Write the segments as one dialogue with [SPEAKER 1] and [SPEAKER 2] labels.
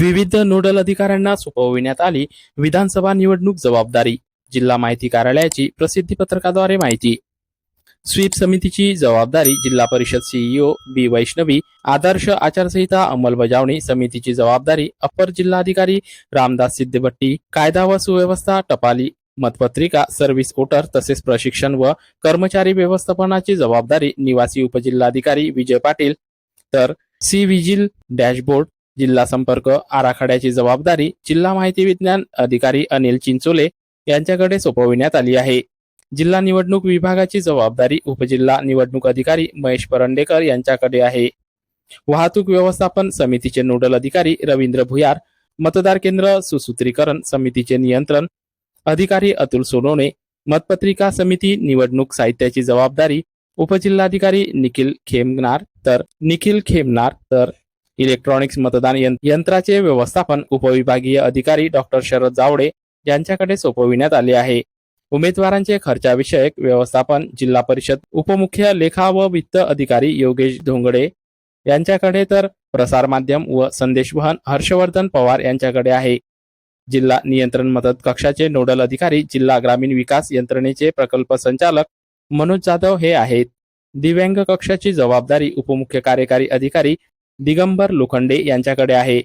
[SPEAKER 1] विविध नोडल अधिकाऱ्यांना सोपविण्यात आली विधानसभा निवडणूक जबाबदारी. जिल्हा माहिती कार्यालयाची प्रसिद्धी पत्रकाद्वारे माहिती. स्वीप समितीची जबाबदारी जिल्हा परिषद सीईओ बी वैष्णवी आदर्श आचारसंहिता अंमलबजावणी समितीची जबाबदारी अपर जिल्हाधिकारी रामदास सिद्धभट्टी कायदा व सुव्यवस्था टपाली मतपत्रिका सर्व्हिस वोटर तसेच प्रशिक्षण व कर्मचारी व्यवस्थापनाची जबाबदारी निवासी उपजिल्हाधिकारी विजय पाटील. तर सी विजिल डॅशबोर्ड जिल्हा संपर्क आराखड्याची जबाबदारी जिल्हा माहिती विज्ञान अधिकारी अनिल चिंचोले यांच्याकडे सोपविण्यात आली आहे. जिल्हा निवडणूक विभागाची जबाबदारी उपजिल्हा निवडणूक अधिकारी महेश परंडेकर यांच्याकडे आहे. वाहतूक व्यवस्थापन समितीचे नोडल अधिकारी रवींद्र भुयार मतदार केंद्र सुसूत्रीकरण समितीचे नियंत्रण अधिकारी अतुल सोनोने मतपत्रिका समिती निवडणूक साहित्याची जबाबदारी उपजिल्हाधिकारी निखिल खेमनार तर निखिल खेमनार तर इलेक्ट्रॉनिक्स मतदान यंत्राचे व्यवस्थापन उपविभागीय अधिकारी डॉक्टर शरद जावडे यांच्याकडे सोपविण्यात आले आहे. उमेदवारांचे खर्चाविषयक व्यवस्थापन जिल्हा परिषद उपमुख्य लेखा व वित्त अधिकारी योगेश धोंगडे यांच्याकडे तर प्रसार माध्यम व संदेशवहन हर्षवर्धन पवार यांच्याकडे आहे. जिल्हा नियंत्रण मदत कक्षाचे नोडल अधिकारी जिल्हा ग्रामीण विकास यंत्रणेचे प्रकल्प संचालक मनोज जाधव हे आहेत. दिव्यांग कक्षाची जबाबदारी उपमुख्य कार्यकारी अधिकारी दिगंबर लोखंडे यांच्याकडे आहे.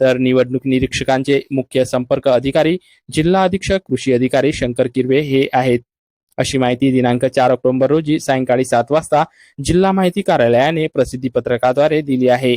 [SPEAKER 1] तर निवडणूक निरीक्षकांचे मुख्य संपर्क अधिकारी जिल्हा अधीक्षक कृषी अधिकारी शंकर किरवे हे आहेत. अशी माहिती दिनांक चार ऑक्टोबर रोजी सायंकाळी सात वाजता जिल्हा माहिती कार्यालयाने प्रसिद्धी पत्रकाद्वारे दिली आहे.